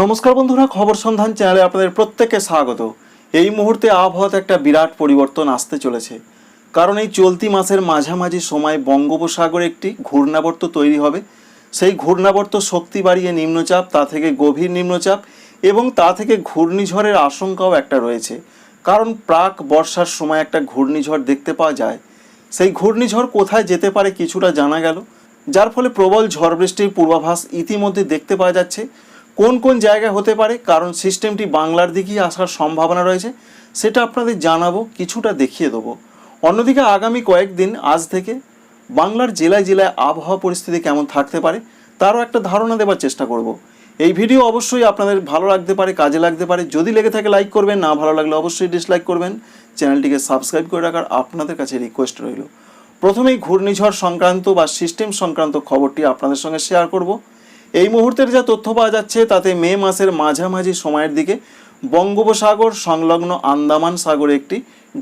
নমস্কার বন্ধুরা, খবর সন্ধান চ্যানেলে আপনাদের প্রত্যেককে স্বাগত। এই মুহূর্তে আবহাওয়াতে একটা বিরাট পরিবর্তন আসতে চলেছে। কারণ এই চলতি মাসের মাঝামাঝি সময় বঙ্গোপসাগরে একটি ঘূর্ণাবর্ত তৈরি হবে। সেই ঘূর্ণাবর্ত শক্তি বাড়িয়ে নিম্নচাপ, তা থেকে গভীর নিম্নচাপ এবং তা থেকে ঘূর্ণিঝড়ের আশঙ্কাও একটা রয়েছে। কারণ প্রাক বর্ষার সময় একটা ঘূর্ণিঝড় দেখতে পাওয়া যায়। সেই ঘূর্ণিঝড় কোথায় যেতে পারে কিছুটা জানা গেল। যার ফলে প্রবল ঝড় বৃষ্টির পূর্বাভাস ইতিমধ্যে দেখতে পাওয়া যাচ্ছে। কোন কোন জায়গায় হতে পারে, কারণ সিস্টেমটি বাংলার দিকেই আসার সম্ভাবনা রয়েছে, সেটা আপনাদের জানাব, কিছুটা দেখিয়ে দেবো। অন্যদিকে আগামী কয়েকদিন, আজ থেকে, বাংলার জেলায় জেলায় আবহাওয়া পরিস্থিতি কেমন থাকতে পারে, তারও একটা ধারণা দেবার চেষ্টা করব। এই ভিডিও অবশ্যই আপনাদের ভালো লাগতে পারে, কাজে লাগতে পারে। যদি লেগে থাকে, লাইক করবেন, না ভালো লাগলে অবশ্যই ডিসলাইক করবেন। চ্যানেলটিকে সাবস্ক্রাইব করে রাখার আপনাদের কাছে রিকোয়েস্ট রইল। প্রথমেই ঘূর্ণিঝড় সংক্রান্ত বা সিস্টেম সংক্রান্ত খবরটি আপনাদের সঙ্গে শেয়ার করব। এই মুহূর্তের যা তথ্য পাওয়া যাচ্ছে তাতে মে মাসের মাঝামাঝি সময়ের দিকে বঙ্গোপসাগর সংলগ্ন আন্দামান সাগরে একটি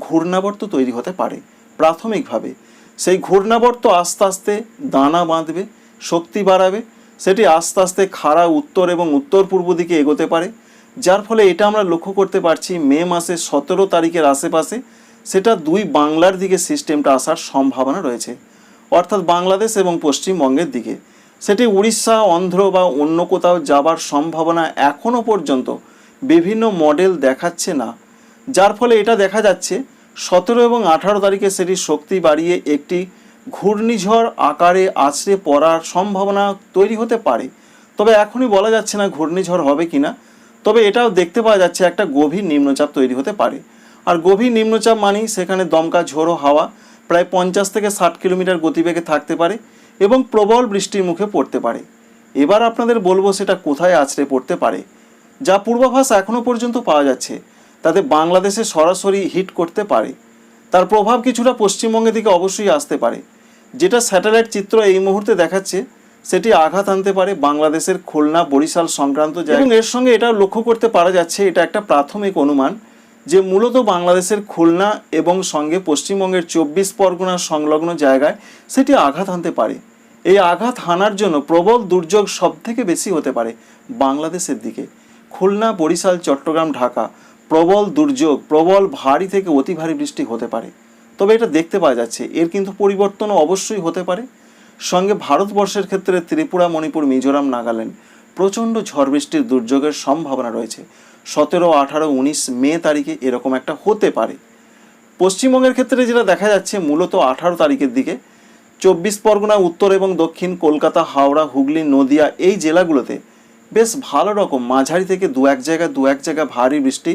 ঘূর্ণাবর্ত তৈরি হতে পারে, প্রাথমিকভাবে। সেই ঘূর্ণাবর্ত আস্তে আস্তে দানা বাঁধবে, শক্তি বাড়াবে, সেটি আস্তে আস্তে খাড়া উত্তর এবং উত্তর পূর্ব দিকে এগোতে পারে, যার ফলে এটা আমরা লক্ষ্য করতে পারছি মে মাসের সতেরো তারিখের আশেপাশে সেটা দুই বাংলার দিকে সিস্টেমটা আসার সম্ভাবনা রয়েছে, অর্থাৎ বাংলাদেশ এবং পশ্চিমবঙ্গের দিকে। সেটি উড়িষ্যা, অন্ধ্র বা অন্য কোথাও যাবার সম্ভাবনা এখনও পর্যন্ত বিভিন্ন মডেল দেখাচ্ছে না। যার ফলে এটা দেখা যাচ্ছে, সতেরো এবং আঠারো তারিখে সেটি শক্তি বাড়িয়ে একটি ঘূর্ণিঝড় আকারে আছড়ে পড়ার সম্ভাবনা তৈরি হতে পারে। তবে এখনই বলা যাচ্ছে না ঘূর্ণিঝড় হবে কিনা। তবে এটাও দেখতে পাওয়া যাচ্ছে একটা গভীর নিম্নচাপ তৈরি হতে পারে। আর গভীর নিম্নচাপ মানেই সেখানে দমকা ঝোড়ো হাওয়া প্রায় পঞ্চাশ থেকে ষাট কিলোমিটার গতিবেগে থাকতে পারে। এবং প্রবল বৃষ্টির মুখে পড়তে পারে। এবার আপনাদের বলব সেটা কোথায় আছড়ে পড়তে পারে। যা পূর্বাভাস এখনও পর্যন্ত পাওয়া যাচ্ছে, তাতে বাংলাদেশে সরাসরি হিট করতে পারে। তার প্রভাব কিছুটা পশ্চিমবঙ্গের দিকে অবশ্যই আসতে পারে। যেটা স্যাটেলাইট চিত্র এই মুহূর্তে দেখাচ্ছে, সেটি আঘাত আনতে পারে বাংলাদেশের খুলনা বরিশাল সংক্রান্ত এবং এর সঙ্গে এটা লক্ষ্য করতে পারা যাচ্ছে, এটা একটা প্রাথমিক অনুমান। যে মূলত বাংলাদেশের খুলনা এবং সঙ্গে পশ্চিমবঙ্গের চব্বিশ পরগনার সংলগ্ন জায়গায় সেটি আঘাত আনতে পারে। এই আঘাত হানার জন্য প্রবল দুর্যোগ সব থেকে বেশি হতে পারে বাংলাদেশের দিকে। খুলনা, বরিশাল, চট্টগ্রাম, ঢাকা প্রবল দুর্যোগ, প্রবল ভারী থেকে অতি ভারী বৃষ্টি হতে পারে। তবে এটা দেখতে পাওয়া যাচ্ছে, এর কিন্তু পরিবর্তনও অবশ্যই হতে পারে। সঙ্গে ভারতবর্ষের ক্ষেত্রে ত্রিপুরা, মণিপুর, মিজোরাম, নাগাল্যান্ড প্রচণ্ড ঝড় বৃষ্টির দুর্যোগের সম্ভাবনা রয়েছে। সতেরো, আঠারো, উনিশ মে তারিখে এরকম একটা হতে পারে। পশ্চিমবঙ্গের ক্ষেত্রে যেটা দেখা যাচ্ছে মূলত আঠারো তারিখের দিকে, চব্বিশ পরগনা, উত্তর এবং দক্ষিণ কলকাতা, হাওড়া, হুগলি, নদিয়া এই জেলাগুলোতে বেশ ভালো রকম মাঝারি থেকে দু এক জায়গায় দু এক জায়গায় ভারী বৃষ্টি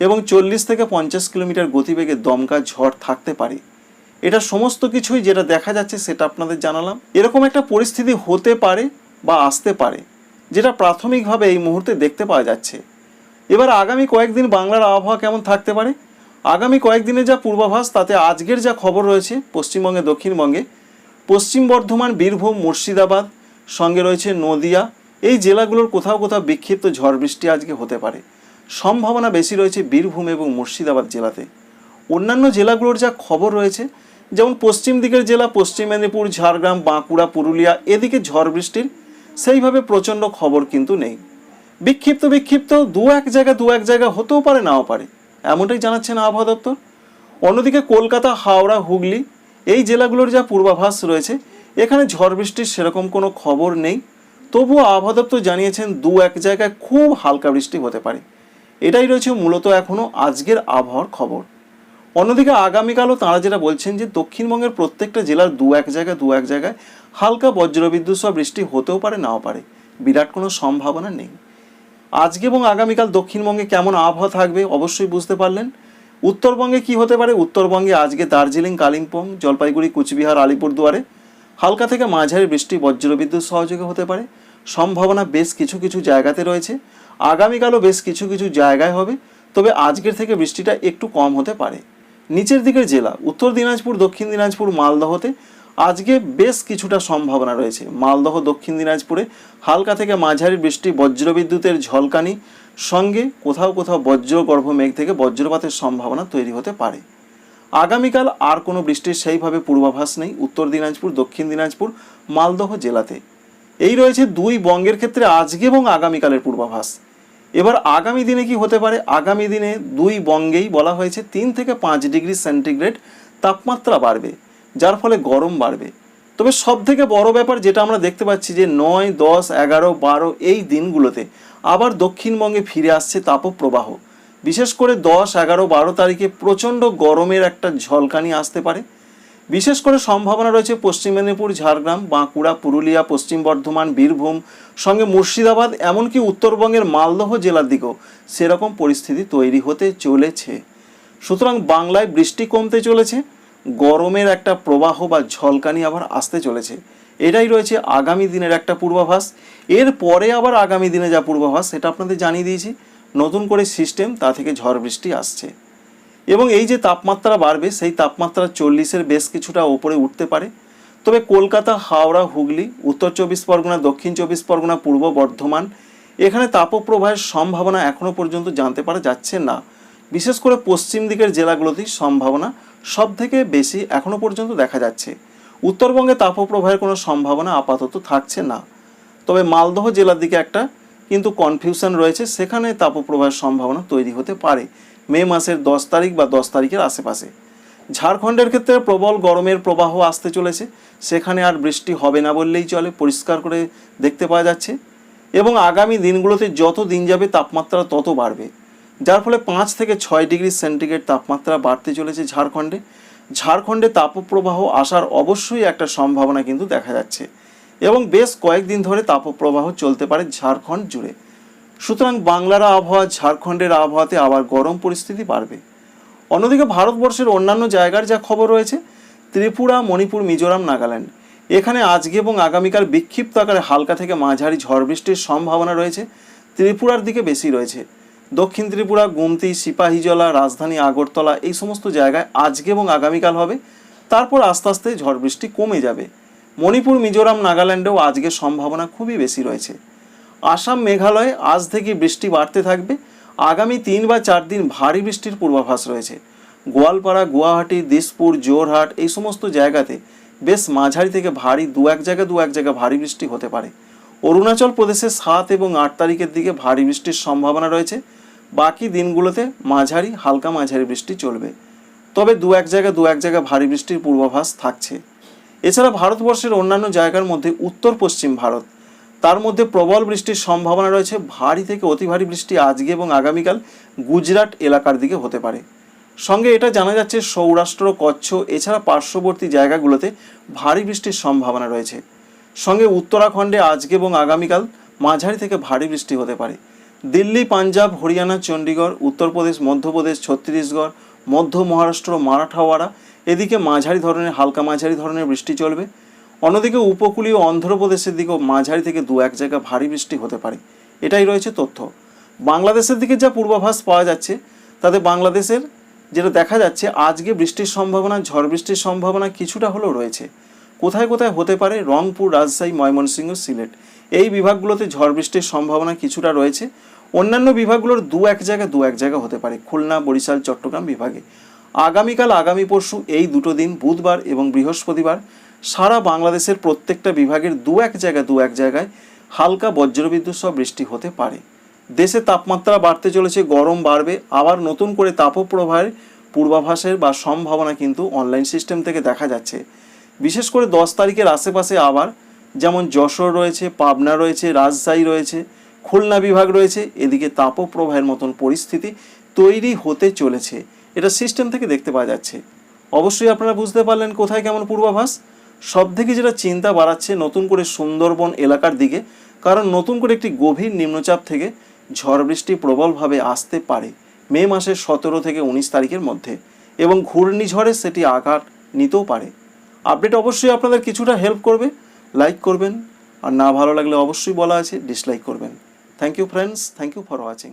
এবং চল্লিশ থেকে পঞ্চাশ কিলোমিটার গতিবেগে দমকা ঝড় থাকতে পারে। এটা সমস্ত কিছুই যেটা দেখা যাচ্ছে সেটা আপনাদের জানালাম। এরকম একটা পরিস্থিতি হতে পারে বা আসতে পারে, যেটা প্রাথমিকভাবে এই মুহূর্তে দেখতে পাওয়া যাচ্ছে। এবার আগামী কয়েকদিন বাংলার আবহাওয়া কেমন থাকতে পারে? আগামী কয়েকদিনে যা পূর্বাভাস, তাতে আজকের যা খবর রয়েছে পশ্চিমবঙ্গে, দক্ষিণবঙ্গে, পশ্চিম বর্ধমান, বীরভূম, মুর্শিদাবাদ, সঙ্গে রয়েছে নদিয়া, এই জেলাগুলোর কোথাও কোথাও বিক্ষিপ্ত ঝড় বৃষ্টি আজকে হতে পারে। সম্ভাবনা বেশি রয়েছে বীরভূম এবং মুর্শিদাবাদ জেলাতে। অন্যান্য জেলাগুলোর যা খবর রয়েছে, যেমন পশ্চিম দিকের জেলা, পশ্চিম মেদিনীপুর, ঝাড়গ্রাম, বাঁকুড়া, পুরুলিয়া, এদিকে ঝড় বৃষ্টির সেইভাবে প্রচণ্ড খবর কিন্তু নেই। বিক্ষিপ্ত বিক্ষিপ্ত, দু এক জায়গা, দু এক জায়গা হতেও পারে, নাও পারে। এমনটাই জানাচ্ছেন আবহাওয়া দপ্তর। অন্যদিকে কলকাতা, হাওড়া, হুগলি, এই জেলাগুলোর যা পূর্বাভাস রয়েছে, এখানে ঝড় বৃষ্টির সেরকম কোনো খবর নেই। তবুও আবহাওয়া দপ্তর জানিয়েছেন দু এক জায়গায় খুব হালকা বৃষ্টি হতে পারে। এটাই রয়েছে মূলত এখনও আজকের আবহাওয়ার খবর। অন্যদিকে আগামীকালও তাঁরা যেটা বলছেন যে, দক্ষিণবঙ্গের প্রত্যেকটা জেলার দু এক জায়গায়, দু এক জায়গায় হালকা বজ্রবিদ্যুৎ সহ বৃষ্টি হতেও পারে, নাও পারে। বিরাট কোনো সম্ভাবনা নেই। আজকে এবং আগামীকাল দক্ষিণবঙ্গে কেমন আবহাওয়া থাকবে অবশ্যই বুঝতে পারলেন। উত্তরবঙ্গে কি হতে পারে? উত্তরবঙ্গে আজকে দার্জিলিং, কালিম্পং, জলপাইগুড়ি, কুচবিহার, আলিপুরদুয়ারে হালকা থেকে মাঝারি বৃষ্টি, বজ্রবিদ্যুৎ সহযোগে হতে পারে। সম্ভাবনা বেশ কিছু কিছু জায়গাতে রয়েছে। আগামীকালও বেশ কিছু কিছু জায়গায় হবে, তবে আজকের থেকে বৃষ্টিটা একটু কম হতে পারে। নিচের দিকের জেলা, উত্তর দিনাজপুর, দক্ষিণ দিনাজপুর, মালদহতে আজকে বেশ কিছুটা সম্ভাবনা রয়েছে। মালদহ, দক্ষিণ দিনাজপুরে হালকা থেকে মাঝারি বৃষ্টি, বজ্রবিদ্যুতের ঝলকানি, সঙ্গে কোথাও কোথাও বজ্রগর্ভ মেঘ থেকে বজ্রপাতের সম্ভাবনা তৈরি হতে পারে। আগামীকাল আর কোনো বৃষ্টির সেইভাবে পূর্বাভাস নেই উত্তর দিনাজপুর, দক্ষিণ দিনাজপুর, মালদহ জেলাতে। এই রয়েছে দুই বঙ্গের ক্ষেত্রে আজকে এবং আগামীকালের পূর্বাভাস। এবার আগামী দিনে কি হতে পারে? আগামী দিনে দুই বঙ্গেই বলা হয়েছে, তিন থেকে পাঁচ ডিগ্রি সেন্টিগ্রেড তাপমাত্রা বাড়বে। যার ফলে গরম বাড়বে। তবে সব থেকে বড় ব্যাপার যেটা আমরা দেখতে পাচ্ছি যে নয়, দশ, এগারো, বারো এই দিনগুলোতে আবার দক্ষিণবঙ্গে ফিরে আসছে তাপপ্রবাহ। বিশেষ করে দশ, এগারো, বারো তারিখে প্রচণ্ড গরমের একটা ঝলকানি আসতে পারে। বিশেষ করে সম্ভাবনা রয়েছে পশ্চিম মেদিনীপুর, ঝাড়গ্রাম, বাঁকুড়া, পুরুলিয়া, পশ্চিম বর্ধমান, বীরভূম, সঙ্গে মুর্শিদাবাদ, এমনকি উত্তরবঙ্গের মালদহ জেলার দিকেও সেরকম পরিস্থিতি তৈরি হতে চলেছে। সুতরাং বাংলায় বৃষ্টি কমতে চলেছে। গরমের একটা প্রবাহ বা ঝলকানি আবার আসতে চলেছে। এটাই রয়েছে আগামী দিনের একটা পূর্বাভাস। এর পরে আবার আগামী দিনে যা পূর্বাভাস, সেটা আপনাদের জানিয়ে দিয়েছি। নতুন করে সিস্টেম তা থেকে ঝড় বৃষ্টি আসছে। এবং এই যে তাপমাত্রা বাড়বে, সেই তাপমাত্রা চল্লিশের বেশ কিছুটা ওপরে উঠতে পারে। তবে কলকাতা, হাওড়া, হুগলি, উত্তর চব্বিশ পরগনা, দক্ষিণ চব্বিশ পরগনা, পূর্ব বর্ধমান, এখানে তাপপ্রবাহের সম্ভাবনা এখনও পর্যন্ত জানতে পারা যাচ্ছে না। বিশেষ করে পশ্চিম দিকের জেলাগুলোতেই সম্ভাবনা সব থেকে বেশি এখনও পর্যন্ত দেখা যাচ্ছে। উত্তরবঙ্গে তাপপ্রবাহের কোনো সম্ভাবনা আপাতত থাকছে না। তবে মালদহ জেলার দিকে একটা কিন্তু কনফিউশন রয়েছে, সেখানে তাপপ্রবাহের সম্ভাবনা তৈরি হতে পারে মে মাসের দশ তারিখ বা দশ তারিখের আশেপাশে। ঝাড়খণ্ডের ক্ষেত্রে প্রবল গরমের প্রবাহ আসতে চলেছে, সেখানে আর বৃষ্টি হবে না বললেই চলে, পরিষ্কার করে দেখতে পাওয়া যাচ্ছে। এবং আগামী দিনগুলোতে যত দিন যাবে, তাপমাত্রা তত বাড়বে। যার ফলে পাঁচ থেকে ছয় ডিগ্রি সেন্টিগ্রেড তাপমাত্রা বাড়তে চলেছে ঝাড়খণ্ডে। ঝাড়খণ্ডে তাপপ্রবাহ আসার অবশ্যই একটা সম্ভাবনা কিন্তু দেখা যাচ্ছে। এবং বেশ কয়েকদিন ধরে তাপপ্রবাহ চলতে পারে ঝাড়খণ্ড জুড়ে। সুতরাং বাংলার আবহাওয়া ঝাড়খণ্ডের আবহাওয়াতে আবার গরম পরিস্থিতি বাড়বে। অন্যদিকে ভারতবর্ষের অন্যান্য জায়গার যা খবর রয়েছে, ত্রিপুরা, মণিপুর, মিজোরাম, নাগাল্যান্ড। এখানে আজকে এবং আগামীকাল বিক্ষিপ্ত আকারে হালকা থেকে মাঝারি ঝড় বৃষ্টির সম্ভাবনা রয়েছে। ত্রিপুরার দিকে বেশি রয়েছে। দক্ষিণ ত্রিপুরা, গুমতি, সিপাহীজলা, রাজধানী আগরতলা এই সমস্ত জায়গায় আজকে এবং আগামীকাল হবে। তারপর আস্তে আস্তে ঝড় বৃষ্টি কমে যাবে। মণিপুর, মিজোরাম, নাগাল্যান্ডেও আজকে সম্ভাবনা খুবই বেশি রয়েছে। আসাম, মেঘালয়ে আজ থেকে বৃষ্টি বাড়তে থাকবে। আগামী তিন বা চার দিন ভারী বৃষ্টির পূর্বাভাস রয়েছে। গোয়ালপাড়া, গুয়াহাটি, দিসপুর জোরহাট এই সমস্ত জায়গাতে বেশ মাঝারি থেকে ভারী দু এক জায়গায় দু এক জায়গায় ভারী বৃষ্টি হতে পারে। অরুণাচল প্রদেশে সাত এবং আট তারিখের দিকে ভারী বৃষ্টির সম্ভাবনা রয়েছে। বাকি দিনগুলোতে মাঝারি, হালকা মাঝারি বৃষ্টি চলবে। তবে দু এক জায়গায় দু এক জায়গায় ভারী বৃষ্টির পূর্বাভাস থাকছে। এছাড়া ভারতবর্ষের অন্যান্য জায়গার মধ্যে উত্তর পশ্চিম ভারত, তার মধ্যে প্রবল বৃষ্টির সম্ভাবনা রয়েছে। ভারী থেকে অতি ভারী বৃষ্টি আজকে এবং আগামীকাল গুজরাট এলাকার দিকে হতে পারে। সঙ্গে এটা জানা যাচ্ছে সৌরাষ্ট্র, কচ্ছ, এছাড়া পার্শ্ববর্তী জায়গাগুলোতে ভারী বৃষ্টির সম্ভাবনা রয়েছে। সঙ্গে উত্তরাখণ্ডে আজকে এবং আগামীকাল মাঝারি থেকে ভারী বৃষ্টি হতে পারে। দিল্লি, পাঞ্জাব, হরিয়ানা, চণ্ডীগড়, উত্তরপ্রদেশ, মধ্যপ্রদেশ, ছত্তিশগড়, মধ্য মহারাষ্ট্র, মারাঠাওয়াড়া, এদিকে মাঝারি ধরনের, হালকা মাঝারি ধরনের বৃষ্টি চলবে। অন্যদিকে উপকূলীয় অন্ধ্রপ্রদেশের দিকেও মাঝারি থেকে দু এক জায়গা ভারী বৃষ্টি হতে পারে। এটাই রয়েছে তথ্য। বাংলাদেশের দিকে যা পূর্বাভাস পাওয়া যাচ্ছে, তাতে বাংলাদেশের যেটা দেখা যাচ্ছে, আজকে বৃষ্টির সম্ভাবনা, ঝড় বৃষ্টির সম্ভাবনা কিছুটা হলেও রয়েছে। কোথায় কোথায় হতে পারে রংপুর, রাজশাহী, ময়মনসিংহ, সিলেট। এই বিভাগগুলোতে ঝড় বৃষ্টির সম্ভাবনা কিছুটা রয়েছে। অন্যান্য বিভাগগুলোর দু এক জায়গায় দু এক জায়গা হতে পারে, খুলনা, বরিশাল, চট্টগ্রাম বিভাগে। আগামীকাল, আগামী পরশু এই দুটো দিন, বুধবার এবং বৃহস্পতিবার, সারা বাংলাদেশের প্রত্যেকটা বিভাগের দু এক জায়গায় দু এক জায়গায় হালকা বজ্রবিদ্যুৎ সহ বৃষ্টি হতে পারে। দেশে তাপমাত্রা বাড়তে চলেছে, গরম বাড়বে, আবার নতুন করে তাপপ্রবাহের পূর্বাভাসের বা সম্ভাবনা কিন্তু অনলাইন সিস্টেম থেকে দেখা যাচ্ছে। বিশেষ করে দশ তারিখের আশেপাশে আবার যেমন যশোর রয়েছে, পাবনা রয়েছে, রাজশাহী রয়েছে, খুলনা বিভাগ রয়েছে, এদিকে তাপপ্রবাহের মতন পরিস্থিতি তৈরি হতে চলেছে। এটা সিস্টেম থেকে দেখতে পাওয়া যাচ্ছে। অবশ্যই আপনারা বুঝতে পারলেন কোথায় কেমন পূর্বাভাস। সব থেকে যেটা চিন্তা বাড়াচ্ছে নতুন করে সুন্দরবন এলাকার দিকে, কারণ নতুন করে একটি গভীর নিম্নচাপ থেকে ঝড় বৃষ্টি প্রবলভাবে আসতে পারে মে মাসের সতেরো থেকে উনিশ তারিখের মধ্যে এবং ঘূর্ণিঝড়ে সেটি আঘাত নিতেও পারে। আপডেট অবশ্যই আপনাদের কিছুটা হেল্প করবে। লাইক করবেন। আর না ভালো লাগলে অবশ্যই বলা আছে ডিসলাইক করবেন। Thank you friends thank you for watching